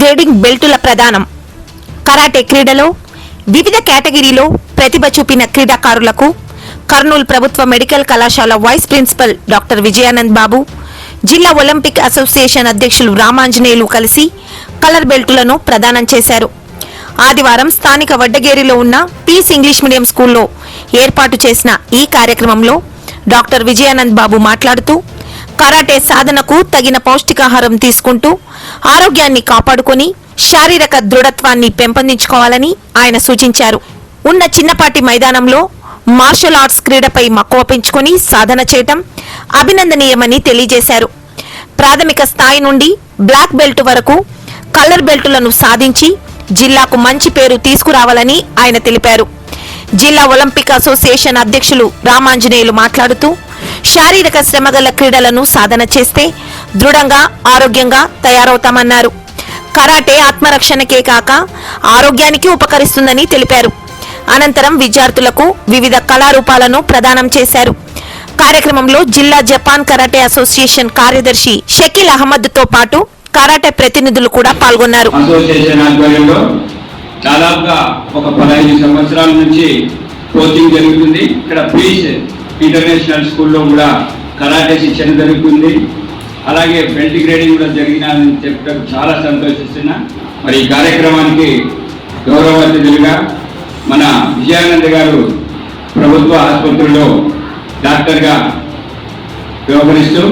Grading బెల్టుల ప్రదానం. Karate క్రీడలో వివిధ కేటగిరీలో ప్రతిభ చూపిన క్రీడాకారులకు కర్నూలు ప్రభుత్వ మెడికల్ కళాశాల vice principal doctor Vijayanand Babu జిల్లా ఒలింపిక్ అసోసియేషన్ అధ్యక్షులు రామాంజనేయులు కలిసి కలర్ బెల్టులను ప్రదానం చేశారు. ఆదివారం స్థానిక వడ్డగేరిలో ఉన్న పీస్ ఇంగ్లీష్ మీడియం స్కూల్లో ఏర్పాటు చేసిన ఈ కార్యక్రమంలో డాక్టర్ విజయానంద్ బాబు మాట్లాడుతూ కరాటే సాధనకు తగిన పౌష్టికాహారం తీసుకుంటూ ఆరోగ్యాన్ని కాపాడుకొని శారీరక దృఢత్వాన్ని పెంపొందించుకోవాలని ఆయన సూచించారు. ఉన్న చిన్నపాటి మైదానంలో మార్షల్ ఆర్ట్స్ క్రీడపై మక్కువ పెంచుకొని సాధన చేయటం అభినందనీయమని తెలియజేశారు. ప్రాథమిక స్థాయి నుండి బ్లాక్ బెల్ట్ వరకు కలర్ బెల్టులను సాధించి జిల్లాకు మంచి పేరు తీసుకురావాలని ఆయన తెలిపారు. జిల్లా ఒలింపిక్ అసోసియేషన్ అధ్యక్షులు రామాంజనేయులు మాట్లాడుతూ శారీరక శ్రమగల క్రీడలను సాధన చేస్తే దృఢంగా ఆరోగ్యంగా తయారవుతామన్నారు. కరాటే ఆత్మరక్షణకే కాక ఆరోగ్యానికి ఉపకరిస్తుందని తెలిపారు. అనంతరం విద్యార్థులకు వివిధ కళారూపాలను ప్రదానం చేశారు. కార్యక్రమంలో జిల్లా జపాన్ కరాటే అసోసియేషన్ కార్యదర్శి షకీల్ అహ్మద్తో పాటు కరాటే ప్రతినిధులు కూడా పాల్గొన్నారు. దాదాపుగా ఒక పదహైదు సంవత్సరాల నుంచి కోచింగ్ జరుగుతుంది. ఇక్కడ పీస్ ఇంటర్నేషనల్ స్కూల్లో కూడా కరాటే శిక్షణ జరుగుతుంది. అలాగే బెల్ట్ గ్రేడింగ్ కూడా జరిగినని చెప్పడం చాలా సంతోషిస్తున్నా. మరి ఈ కార్యక్రమానికి గౌరవ అతిథులుగా మన విజయానంద్ గారు ప్రభుత్వ ఆసుపత్రిలో డాక్టర్గా వ్యవహరిస్తూ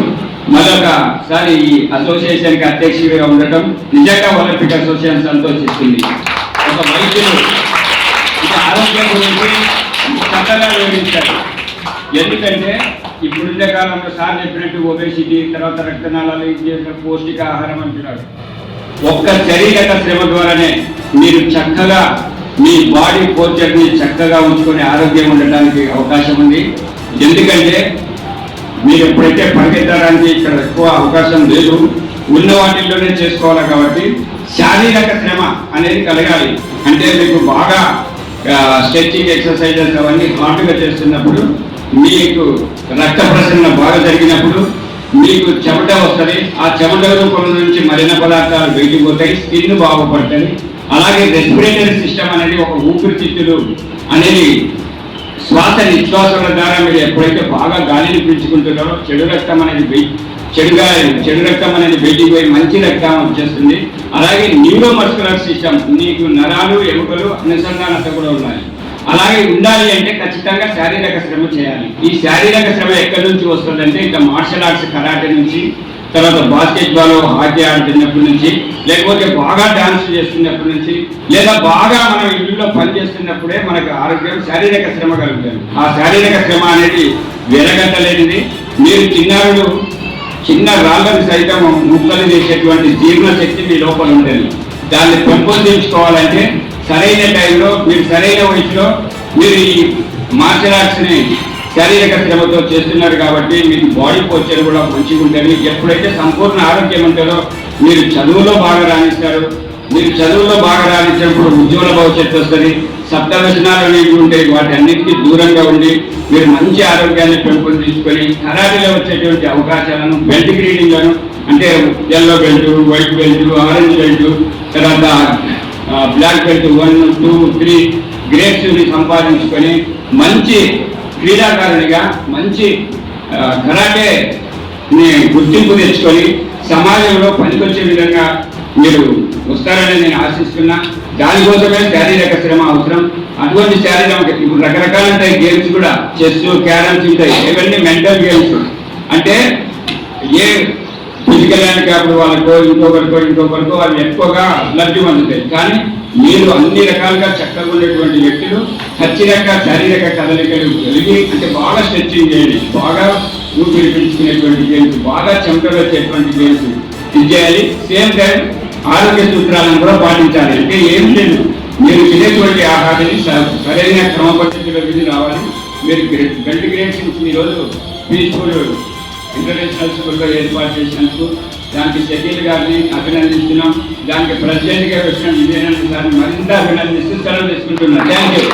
మరొకసారి ఈ అసోసియేషన్కి అధ్యక్షుడిగా ఉండటం నిజంగా ఒలింపిక్ అసోసియేషన్ సంతోషిస్తుంది. ఒక వైద్యులు ఆరోగ్యం గురించి చక్కగా వివరించారు. ఎందుకంటే ఇప్పుడుండే కాలంలో సార్ చెప్పినట్టు ఒబేసిటీ తర్వాత రక్తనాళాలు ఇది చేసిన పౌష్టికాహారం అంటున్నారు ఒక్క శరీరక శ్రమ ద్వారానే మీరు చక్కగా మీ బాడీ పోర్చర్ని చక్కగా ఉంచుకొని ఆరోగ్యం ఉండటానికి అవకాశం ఉంది. ఎందుకంటే మీరు ఎప్పుడైతే పరిగెత్తడానికి ఇక్కడ ఎక్కువ అవకాశం లేదు ఉన్న వాటిల్లోనే చేసుకోవాలి కాబట్టి శారీరక శ్రమ అనేది కలగాలి. అంటే మీకు బాగా స్ట్రెచ్చింగ్ ఎక్సర్సైజెస్ అవన్నీ హార్డ్గా చేస్తున్నప్పుడు మీకు రక్త ప్రసరణ బాగా జరిగినప్పుడు మీకు చెమట వస్తుంది. ఆ చెమట రూపంలో నుంచి మరిన పదార్థాలు బయటికి పోతాయి స్కిన్ బాగుపడుతుంది. అలాగే రెస్పిరేటరీ సిస్టమ్ అనేది ఒక ఊపిరితిత్తులు అనేది శ్వాస నిశ్వాసాల ద్వారా మీరు ఎప్పుడైతే బాగా గాలిని పీల్చుకుంటున్నారో చెడు రక్తం అనేది చెడుగా చెడు రక్తం అనేది బయటికి పోయి మంచి రక్తం వచ్చేస్తుంది. అలాగే న్యూరోమస్కులర్ సిస్టమ్ నీకు నరాలు ఎముకలు అనుసంధానత కూడా ఉన్నాయి. అలాగే ఉండాలి అంటే ఖచ్చితంగా శారీరక శ్రమ చేయాలి. ఈ శారీరక శ్రమ ఎక్కడి నుంచి వస్తుందంటే ఇంకా మార్షల్ ఆర్ట్స్ కరాటే నుంచి తర్వాత బాస్కెట్బాల్ హాకీ ఆడుతున్నప్పటి నుంచి లేకపోతే బాగా డాన్స్ చేస్తున్నప్పటి నుంచి లేదా బాగా మనం ఇల్లులో పని చేస్తున్నప్పుడే మనకు ఆరోగ్యం శారీరక శ్రమ కలుగుతుంది. ఆ శారీరక శ్రమ అనేది వెలగట్టలేనిది. మీరు చిన్నారులు చిన్న రాళ్ళను సైతం ముక్కలు చేసేటువంటి జీర్ణ శక్తి మీ లోపల ఉండేది దాన్ని పెంపొందించుకోవాలంటే సరైన టైంలో మీరు సరైన వయసులో మీరు ఈ మార్షల్ ఆర్ట్స్ని శారీరక శ్రమతో చేస్తున్నారు కాబట్టి మీకు బాడీ పోస్చర్ కూడా మంచిగా ఉంటుంది. ఎప్పుడైతే సంపూర్ణ ఆరోగ్యం ఉంటుందో మీరు చదువులో బాగా రాణిస్తారు. మీరు చదువులో బాగా రాణించినప్పుడు ఉజ్వల భవిష్యత్తు వస్తుంది. సప్త వ్యసనాలు అనేవి ఉంటాయి. వాటి అన్నిటికీ దూరంగా ఉండి మీరు మంచి ఆరోగ్యాన్ని పెంపొందించుకొని కరాటీలో వచ్చేటువంటి అవకాశాలను బెల్ట్ గ్రీడింగ్లను అంటే yellow belt white belt orange belt తర్వాత black belt one two three గ్రేడ్స్ని సంపాదించుకొని మంచి క్రీడాకారునిగా మంచి కరాటే ని గుర్తింపు తెచ్చుకొని సమాజంలో పనికొచ్చే విధంగా మీరు వస్తారని నేను ఆశిస్తున్నా. దానికోసమే శారీరక శ్రమ అవసరం. అటువంటి శారీరక ఇప్పుడు రకరకాల ఉంటాయి గేమ్స్ కూడా. చెస్ క్యారమ్స్ ఉంటాయి ఇవన్నీ మెంటల్ గేమ్స్ అంటే ఏ ఫిజికల్ హ్యాండిక్యాప్డ్ వాళ్ళకో ఇంకొకరికో ఇంకొకరికో అవి ఎక్కువగా లబ్ధి పొందుతాయి. కానీ మీరు అన్ని రకాలుగా చక్కగా ఉండేటువంటి వ్యక్తులు ఖచ్చితంగా శారీరక కదలికలు కలిగి అంటే బాగా స్ట్రెచ్చింగ్ చేయండి బాగా ఊపిరి పీల్చుకునేటువంటి గేమ్స్ బాగా చెమటలు వచ్చేటువంటి గేమ్స్ ఇది చేయాలి. సేమ్ టైం ఆరోగ్య సూత్రాలను కూడా పాటించాలి. అంటే ఏం లేదు. మీరు తినేటువంటి ఆహారాన్ని స- సరైన క్రమ పద్ధతిలో విధి రావాలి. మీరు బెల్ట్ గ్రేడ్స్ ఈరోజు పీస్ఫుల్ ఇంటర్నేషనల్ స్కూల్లో ఏర్పాటు చేసినందుకు దానికి షకీల్ గారిని అభినందిస్తున్నాం. దానికి ప్రెసిడెంట్గా వచ్చిన విజయనంద్ గారిని మరింత అభినందిస్తూ సెలవు తీసుకుంటున్నాం. Thank you.